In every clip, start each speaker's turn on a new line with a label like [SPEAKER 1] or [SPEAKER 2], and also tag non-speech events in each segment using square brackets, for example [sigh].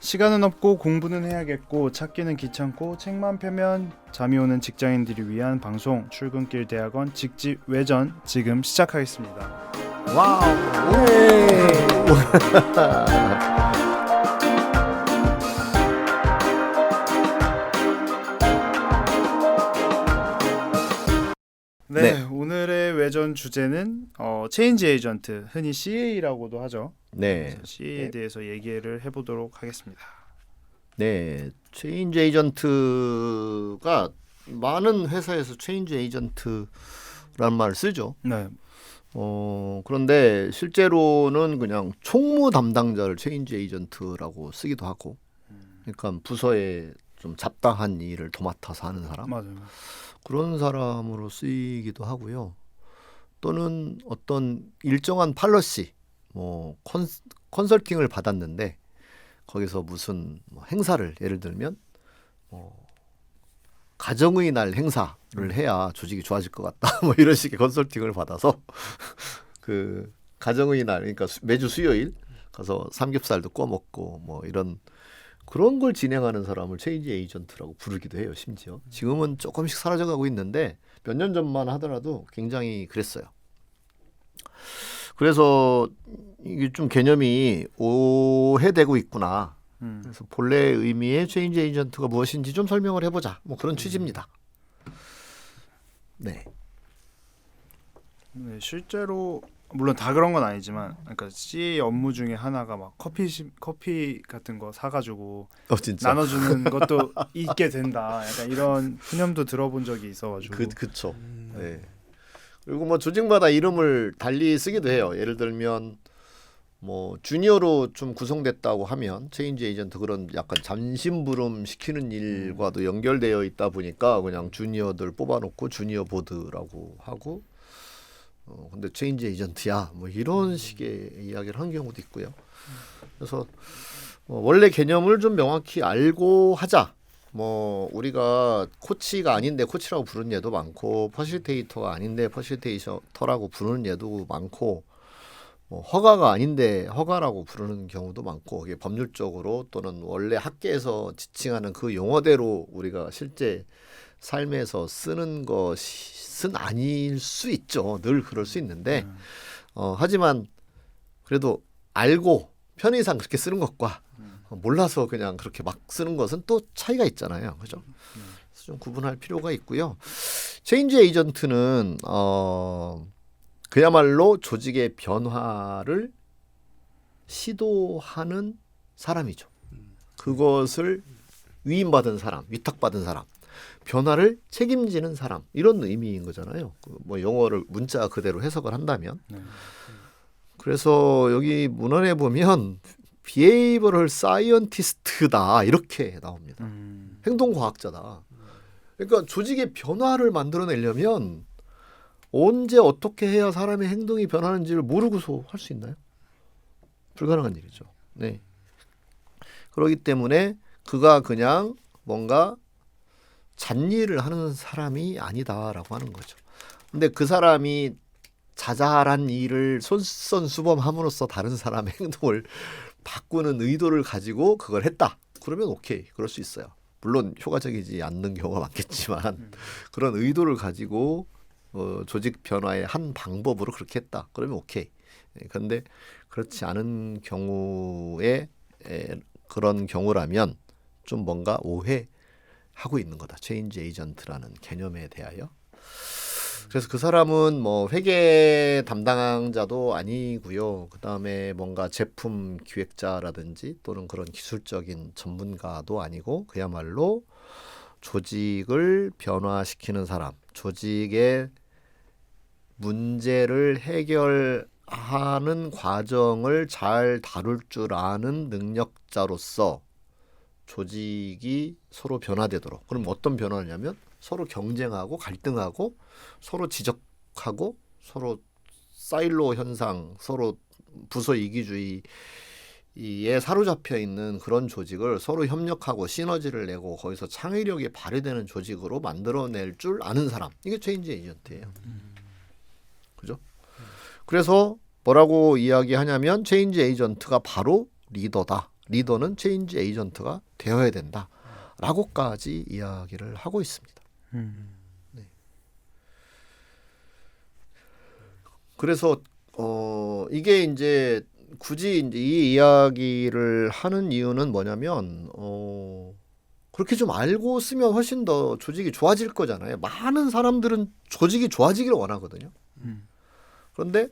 [SPEAKER 1] 시간은 없고 공부는 해야겠고 찾기는 귀찮고 책만 펴면 잠이 오는 직장인들을 위한 방송 출근길 대학원 직집 외전 지금 시작하겠습니다.
[SPEAKER 2] 와우.
[SPEAKER 1] 네,
[SPEAKER 2] 네.
[SPEAKER 1] 오늘의 외전 주제는 어, 체인지 에이전트 흔히 CA라고도 하죠.
[SPEAKER 2] 네.
[SPEAKER 1] CA에 대해서 얘기를 해보도록 하겠습니다.
[SPEAKER 2] 네. 체인지 에이전트가 많은 회사에서 체인지 에이전트라는 말을 쓰죠.
[SPEAKER 1] 네,
[SPEAKER 2] 어, 그런데 실제로는 그냥 총무 담당자를 체인지 에이전트라고 쓰기도 하고. 그러니까 부서에 좀 잡다한 일을 도맡아서 하는 사람.
[SPEAKER 1] 맞아요.
[SPEAKER 2] 그런 사람으로 쓰이기도 하고요. 또는 어떤 일정한 팔러시, 뭐 컨, 컨설팅을 받았는데 거기서 무슨 뭐 행사를 예를 들면 뭐 가정의 날 행사를 해야 조직이 좋아질 것 같다. [laughs] 뭐 이런 식의 컨설팅을 받아서 [laughs] 그 가정의 날, 그러니까 수- 매주 수요일 가서 삼겹살도 구워 먹고 뭐 이런 그런 걸 진행하는 사람을 체인지 에이전트라고 부르기도 해요. 심지어 지금은 조금씩 사라져가고 있는데 몇 년 전만 하더라도 굉장히 그랬어요. 그래서 이게 좀 개념이 오해되고 있구나.
[SPEAKER 1] 음.
[SPEAKER 2] 그래서 본래 의미의 체인지 에이전트가 무엇인지 좀 설명을 해보자. 뭐 그런 취지입니다. 네,
[SPEAKER 1] 네, 실제로 물론 다 그런 건 아니지만, 그러니까 CA 업무 중에 하나가 막 커피 시, 커피 같은 거 사가지고
[SPEAKER 2] 어 진짜
[SPEAKER 1] 나눠주는 [laughs] 것도 있게 된다. 약간 이런 푸념도 들어본 적이 있어가지고.
[SPEAKER 2] 그 그쵸. 네. 그리고 뭐 조직마다 이름을 달리 쓰기도 해요. 예를 들면 뭐 주니어로 좀 구성됐다고 하면 체인지 에이전트 그런 약간 잠심부름 시키는 일과도 연결되어 있다 보니까 그냥 주니어들 뽑아놓고 주니어 보드라고 하고 어 근데 체인지 에이전트야 뭐 이런 식의 이야기를 한 경우도 있고요. 그래서 어, 원래 개념을 좀 명확히 알고 하자. 뭐 우리가 코치가 아닌데 코치라고 부르는 예도 많고 퍼실테이터가 아닌데 퍼실테이터라고 부르는 예도 많고 뭐 허가가 아닌데 허가라고 부르는 경우도 많고 이게 법률적으로 또는 원래 학계에서 지칭하는 그 용어대로 우리가 실제 삶에서 쓰는 것은 아닐 수 있죠. 늘 그럴 수 있는데 어, 하지만 그래도 알고 편의상 그렇게 쓰는 것과 어, 몰라서 그냥 그렇게 막 쓰는 것은 또 차이가 있잖아요. 그죠? 그래서 좀 구분할 필요가 있고요. 체인지 에이전트는 어 그야말로 조직의 변화를 시도하는 사람이죠. 그것을 위임받은 사람, 위탁받은 사람, 변화를 책임지는 사람 이런 의미인 거잖아요. 그뭐 영어를 문자 그대로 해석을 한다면
[SPEAKER 1] 네.
[SPEAKER 2] 그래서 여기 문헌에 보면 비헤이버럴 사이언티스트다 이렇게 나옵니다.
[SPEAKER 1] 음,
[SPEAKER 2] 행동 과학자다. 그러니까 조직의 변화를 만들어내려면 언제 어떻게 해야 사람의 행동이 변하는지를 모르고서 할 수 있나요? 불가능한 일이죠. 네. 그렇기 때문에 그가 그냥 뭔가 잔일을 하는 사람이 아니다라고 하는 거죠. 근데 그 사람이 자잘한 일을 솔선수범함으로써 다른 사람의 [laughs] 행동을 바꾸는 의도를 가지고 그걸 했다. 그러면 오케이. 그럴 수 있어요. 물론 효과적이지 않는 경우가 많겠지만 그런 의도를 가지고 어, 조직 변화의 한 방법으로 그렇게 했다. 그러면 오케이. 예, 그런데 그렇지 않은 경우에 에, 그런 경우라면 좀 뭔가 오해하고 있는 거다. 체인지 에이전트라는 개념에 대하여. 그래서 그 사람은 뭐 회계 담당자도 아니고요. 그 다음에 뭔가 제품 기획자라든지 또는 그런 기술적인 전문가도 아니고 그야말로 조직을 변화시키는 사람, 조직의 문제를 해결하는 과정을 잘 다룰 줄 아는 능력자로서 조직이 서로 변화되도록. 그럼 어떤 변화냐면 서로 경쟁하고 갈등하고 서로 지적하고 서로 사일로 현상, 서로 부서 이기주의 이에 사로잡혀 있는 그런 조직을 서로 협력하고 시너지를 내고 거기서 창의력이 발휘되는 조직으로 만들어낼 줄 아는 사람 이게 체인지 에이전트예요. 그죠? 그래서 뭐라고 이야기하냐면 체인지 에이전트가 바로 리더다 리더는 체인지 에이전트가 되어야 된다 라고까지 이야기를 하고 있습니다.
[SPEAKER 1] 음.
[SPEAKER 2] 그래서 어 이게 이제 굳이 이제 이 이야기를 하는 이유는 뭐냐면 어 그렇게 좀 알고 쓰면 훨씬 더 조직이 좋아질 거잖아요. 많은 사람들은 조직이 좋아지기를 원하거든요.
[SPEAKER 1] 음.
[SPEAKER 2] 그런데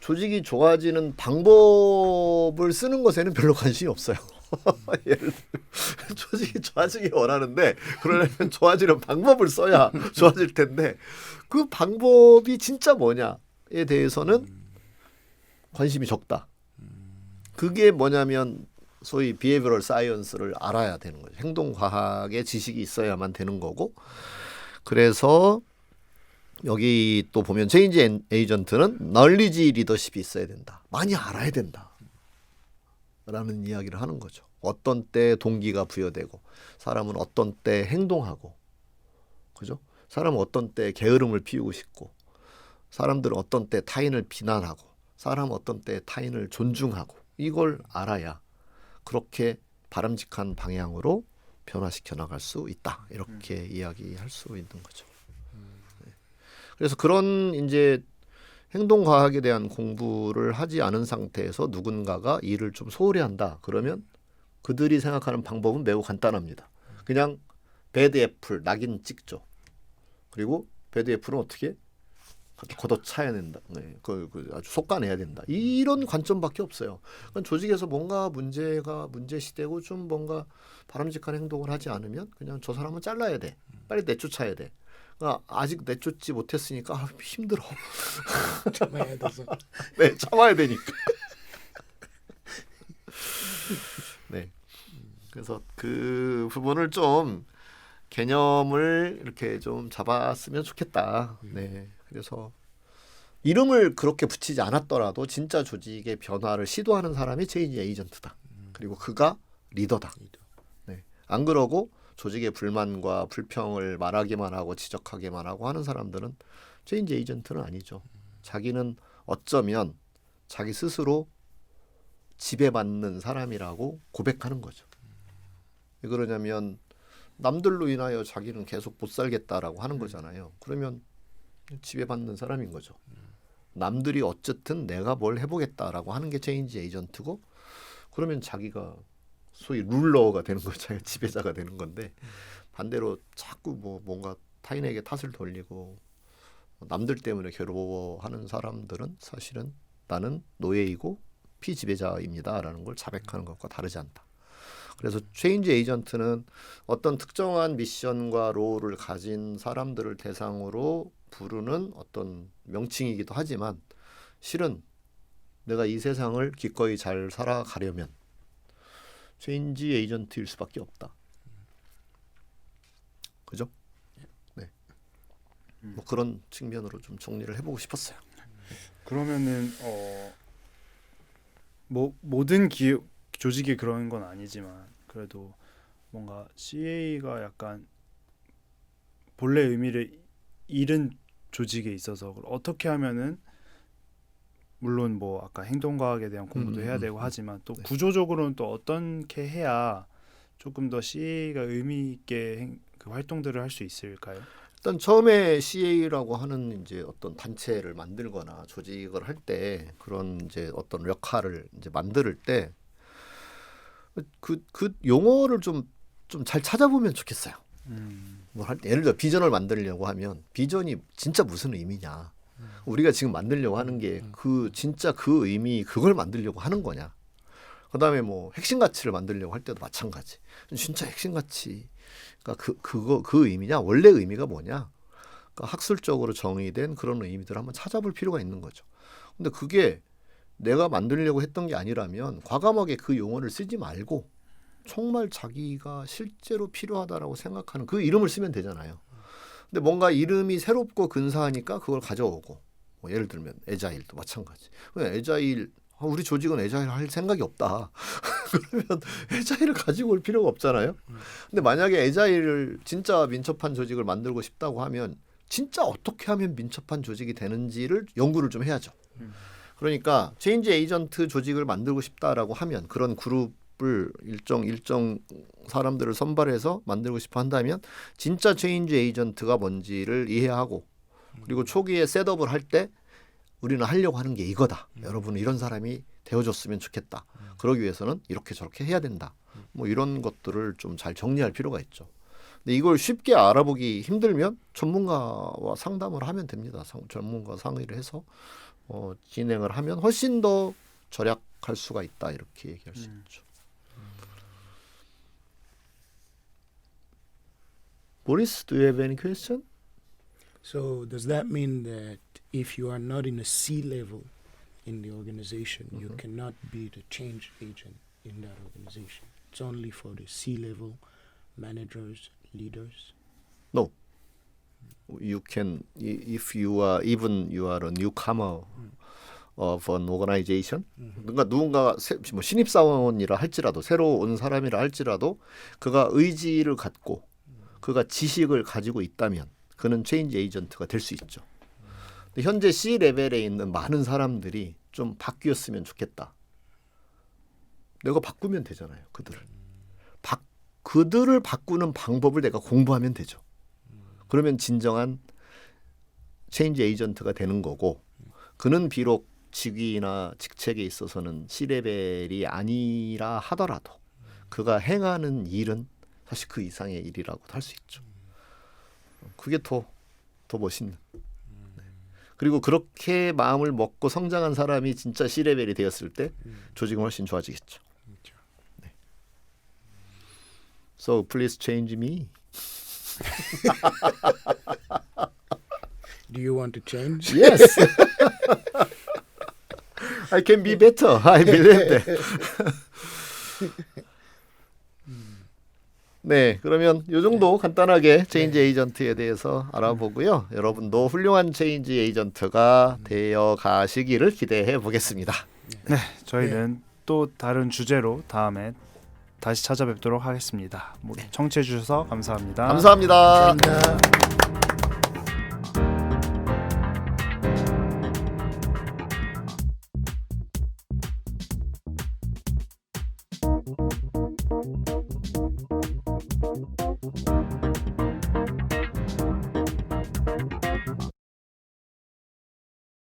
[SPEAKER 2] 조직이 좋아지는 방법을 쓰는 것에는 별로 관심이 없어요. [laughs] 예를 들어 조직이 좋아지기 원하는데 그러려면 좋아지는 방법을 써야 좋아질 텐데 그 방법이 진짜 뭐냐에 대해서는 관심이 적다. 그게 뭐냐면 소위 비헤비럴 사이언스를 알아야 되는 거죠. 행동 과학의 지식이 있어야만 되는 거고. 그래서 여기 또 보면 체인지 엔- 에이전트는 널리지 리더십이 있어야 된다. 많이 알아야 된다. 라는 이야기를 하는 거죠. 어떤 때 동기가 부여되고 사람은 어떤 때 행동하고 그죠? 사람은 어떤 때 게으름을 피우고 싶고 사람들은 어떤 때 타인을 비난하고 사람은 어떤 때 타인을 존중하고 이걸 알아야 그렇게 바람직한 방향으로 변화시켜 나갈 수 있다. 이렇게 이야기할 수 있는 거죠. 네. 그래서 그런 이제 행동 과학에 대한 공부를 하지 않은 상태에서 누군가가 일을 좀 소홀히 한다. 그러면 그들이 생각하는 방법은 매우 간단합니다. 그냥 배드 애플 낙인 찍죠. 그리고 배드 애플은 어떻게 걷어차야 된다. 네, 그, 그 아주 속가내야 된다. 이런 관점밖에 없어요. 그러니까 조직에서 뭔가 문제가 문제시되고 좀 뭔가 바람직한 행동을 하지 않으면 그냥 저 사람은 잘라야 돼. 빨리 내쫓아야 돼. 그러니까 아직 내쫓지 못했으니까 아, 힘들어. [laughs]
[SPEAKER 3] 참아야 돼서 [laughs]
[SPEAKER 2] 네, 참아야 되니까. [laughs] 네. 그래서 그 부분을 좀 개념을 이렇게 좀 잡았으면 좋겠다. 네. 그래서 이름을 그렇게 붙이지 않았더라도 진짜 조직의 변화를 시도하는 사람이 체인지 에이전트다. 그리고 그가 리더다. 네. 안 그러고 조직의 불만과 불평을 말하기만 하고 지적하기만 하고 하는 사람들은 체인지 에이전트는 아니죠. 자기는 어쩌면 자기 스스로 지배받는 사람이라고 고백하는 거죠. 왜 그러냐면 남들로 인하여 자기는 계속 못 살겠다라고 하는 거잖아요. 그러면 지배받는 사람인 거죠. 남들이 어쨌든 내가 뭘 해보겠다라고 하는 게 체인지 에이전트고 그러면 자기가 소위 룰러가 되는 거잖아요. 지배자가 되는 건데 반대로 자꾸 뭐 뭔가 타인에게 탓을 돌리고 남들 때문에 괴로워하는 사람들은 사실은 나는 노예이고 피지배자입니다라는 걸 자백하는 것과 다르지 않다. 그래서 체인지 에이전트는 어떤 특정한 미션과 롤을 가진 사람들을 대상으로 부르는 어떤 명칭이기도 하지만 실은 내가 이 세상을 기꺼이 잘 살아가려면 체인지 에이전트일 수밖에 없다. 그죠? 네. 뭐 그런 측면으로 좀 정리를 해보고 싶었어요.
[SPEAKER 1] 그러면은 어 뭐 모든 기 조직이 그런 건 아니지만 그래도 뭔가 CA가 약간 본래 의미를 잃은 조직에 있어서 어떻게 하면은 물론 뭐 아까 행동과학에 대한 공부도
[SPEAKER 2] 음,
[SPEAKER 1] 해야
[SPEAKER 2] 음,
[SPEAKER 1] 되고
[SPEAKER 2] 음.
[SPEAKER 1] 하지만 또
[SPEAKER 2] 네.
[SPEAKER 1] 구조적으로는 또 어떻게 해야 조금 더 CA가 의미 있게 행, 그 활동들을 할 수 있을까요?
[SPEAKER 2] 일단 처음에 CA라고 하는 이제 어떤 단체를 만들거나 조직을 할 때 그런 이제 어떤 역할을 이제 만들 때 그그 용어를 좀 좀 잘 찾아보면 좋겠어요.
[SPEAKER 1] 음,
[SPEAKER 2] 뭐할때 예를 들어 비전을 만들려고 하면 비전이 진짜 무슨 의미냐? 우리가 지금 만들려고 하는 게 그 진짜 그 의미 그걸 만들려고 하는 거냐? 그다음에 뭐 핵심 가치를 만들려고 할 때도 마찬가지. 진짜 핵심 가치가 그 그거 그 의미냐? 원래 의미가 뭐냐? 그러니까 학술적으로 정의된 그런 의미들을 한번 찾아볼 필요가 있는 거죠. 근데 그게 내가 만들려고 했던 게 아니라면 과감하게 그 용어를 쓰지 말고 정말 자기가 실제로 필요하다라고 생각하는 그 이름을 쓰면 되잖아요. 근데 뭔가 이름이 새롭고 근사하니까 그걸 가져오고 뭐 예를 들면 에자일도 마찬가지. 왜 에자일 아, 우리 조직은 에자일 할 생각이 없다. [laughs] 그러면 에자일을 가지고 올 필요가 없잖아요. 근데 만약에 에자일을 진짜 민첩한 조직을 만들고 싶다고 하면 진짜 어떻게 하면 민첩한 조직이 되는지를 연구를 좀 해야죠.
[SPEAKER 1] 음.
[SPEAKER 2] 그러니까 체인지 에이전트 조직을 만들고 싶다라고 하면 그런 그룹 그룹 을 일정 일정 사람들을 선발해서 만들고 싶어 한다면 진짜 체인지 에이전트가 뭔지를 이해하고 그리고 초기에 셋업을 할 때 우리는 하려고 하는 게 이거다. 여러분은 이런 사람이 되어줬으면 좋겠다. 그러기 위해서는 이렇게 저렇게 해야 된다. 뭐 이런 것들을 좀 잘 정리할 필요가 있죠. 근데 이걸 쉽게 알아보기 힘들면 전문가와 상담을 하면 됩니다. 상- 전문가 상의를 해서 어, 진행을 하면 훨씬 더 절약할 수가 있다 이렇게 얘기할 수 있죠. Boris, do you have any question?
[SPEAKER 3] So does that mean that if you are not in a C level in the organization, you
[SPEAKER 2] Mhm.
[SPEAKER 3] cannot be the change agent in that organization? It's only for the C level managers, leaders.
[SPEAKER 2] You can if you are even you are a newcomer of an organization. 그러니까 누군가가 새, 뭐 신입 사원이라 할지라도 새로 온 사람이라 할지라도 그가 의지를 갖고 그가 지식을 가지고 있다면 그는 체인지 에이전트가 될 수 있죠. 현재 C 레벨에 있는 많은 사람들이 좀 바뀌었으면 좋겠다. 내가 바꾸면 되잖아요. 그들을. 바, 그들을 바꾸는 방법을 내가 공부하면 되죠. 그러면 진정한 체인지 에이전트가 되는 거고 그는 비록 직위나 직책에 있어서는 C레벨이 아니라 하더라도 그가 행하는 일은 사실 그 이상의 일이라고 할수 있죠. 그게 더, 더 멋있는. 네. 그리고 그렇게 마음을 먹고 성장한 사람이 진짜 C레벨이 되었을 때 조직은 훨씬 좋아지겠죠. 네. So please change me.
[SPEAKER 3] Do you want to change?
[SPEAKER 2] Yes. I can be better. I believe that. 네, 그러면 요 정도 간단하게 체인지 에이전트에 대해서 알아보고요. 여러분도 훌륭한 체인지 에이전트가 되어 가시기를 기대해 보겠습니다.
[SPEAKER 1] 저희는 또 다른 주제로 다음에 다시 찾아뵙도록 하겠습니다. 뭐 청취해 주셔서 감사합니다.
[SPEAKER 2] 감사합니다.
[SPEAKER 3] Uh,